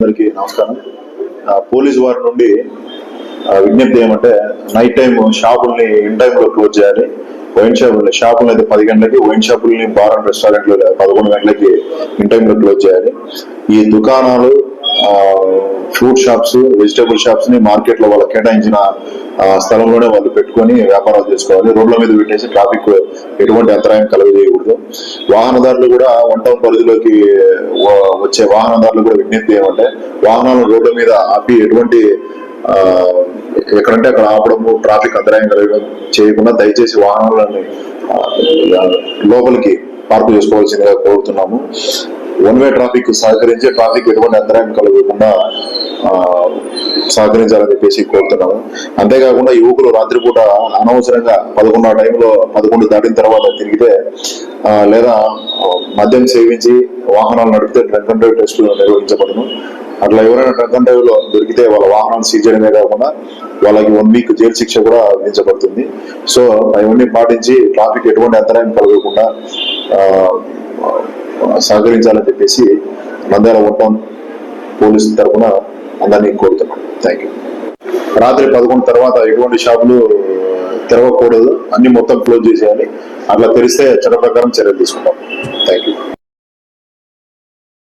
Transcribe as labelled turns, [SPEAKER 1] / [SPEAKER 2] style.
[SPEAKER 1] అందరికీ నమస్కారం. పోలీస్ వారి నుండి విజ్ఞప్తి ఏమంటే నైట్ టైం షాపుల్ని ఇన్ టైంలో క్లోజ్ చేయాలి. వైన్ షాపుల్ని షాపులు అయితే పది గంటలకి వైన్ షాపుల్ని బార్ అండ్ రెస్టారెంట్లు పదకొండు గంటలకి ఇన్ టైంలో క్లోజ్ చేయాలి. ఈ దుకాణాలు ఫ్రూట్ షాప్స్ వెజిటేబుల్ షాప్స్ని మార్కెట్లో వాళ్ళు కేటాయించిన స్థలంలోనే వాళ్ళు పెట్టుకొని వ్యాపారాలు చేసుకోవాలి. రోడ్ల మీద పెట్టేసి ట్రాఫిక్ ఎటువంటి అంతరాయం కలగజేయకూడదు. వాహనదారులు కూడా వన్ టౌన్ పరిధిలోకి వచ్చే వాహనదారులు కూడా విజ్ఞప్తి ఏమంటే వాహనాలను రోడ్ల మీద ఆపి ఎటువంటి ఎక్కడంటే అక్కడ ఆపడము ట్రాఫిక్ అంతరాయం కలగడం చేయకుండా దయచేసి వాహనాలని లోపలికి మార్పు చేసుకోవాల్సిందిగా కోరుతున్నాము. వన్ వే ట్రాఫిక్ సహకరించి ట్రాఫిక్ ఎటువంటి అంతరాయం కలగకుండా సహకరించాలని చెప్పేసి కోరుతున్నాము. అంతేకాకుండా యువకులు రాత్రిపూట అనవసరంగా పదకొండు టైంలో పదకొండు దాటిన తర్వాత తిరిగితే లేదా మద్యం సేవించి వాహనాలు నడిపితే డ్రంక్ అండ్ డ్రైవ్ టెస్టులు నిర్వహించబడును. అట్లా ఎవరైనా డ్రంక్ అండ్ డ్రైవ్లో దొరికితే వాళ్ళ వాహనాలు సీజ్ చేయడమే కాకుండా వాళ్ళకి వన్ వీక్ జైలు శిక్ష కూడా విధించబడుతుంది. సో అవన్నీ పాటించి ట్రాఫిక్ ఎటువంటి అంతరాయం కలగకుండా సహకరించాలని చెప్పేసి నంద్యాల ఉంటాం పోలీసు తరఫున అందరినీ కోరుతున్నాం థ్యాంక్ యూ రాత్రి పదకొండు తర్వాత ఎటువంటి షాపులు తెరవకూడదు. అన్ని మొత్తం క్లోజ్ చేసేయాలి. అట్లా తెరిస్తే చట్ట ప్రకారం చర్యలు తీసుకుంటాం. Thank you